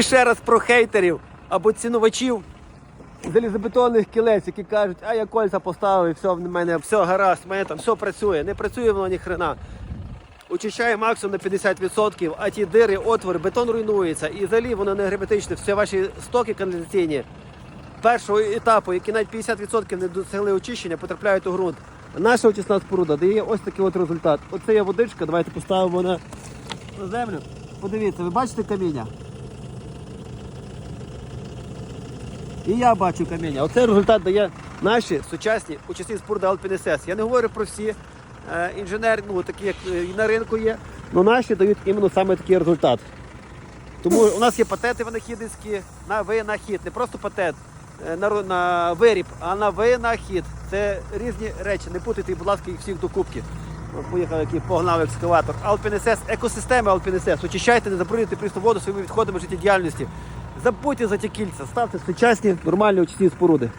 І ще раз про хейтерів або цінувачів залізобетонних кілець, які кажуть, а я кольця поставив, і все в мене все гаразд, в мене там все працює. Не працює воно ні хрена. Очищає максимум на 50%, а ті дири, отвори, бетон руйнується. І взагалі воно не герметичне. Всі ваші стоки каналізаційні першого етапу, які навіть 50% не досягли очищення, потрапляють у ґрунт. Наша очисна споруда дає ось такий от результат. Оце є водичка, давайте поставимо на землю. Подивіться, ви бачите каміння? І я бачу каміння. Оце результат дає наші сучасні очисні споруди Alpine Я не говорю про всі е, інженери, ну такі як е, і на ринку є, але наші дають іменно саме такий результат. Тому у нас є патенти винахідницькі на винахід, не просто патент е, на, на виріб, а на винахід. Це різні речі. Не путайте, будь ласка, їх всіх докупки. От Поїхав, який погнав екскаватор. Alpine екосистеми Alpine Очищайте, не забруднюйте просто воду своїми відходами життєдіяльності. Забудьте за ті кільця, ставте сучасні нормальні очисні споруди.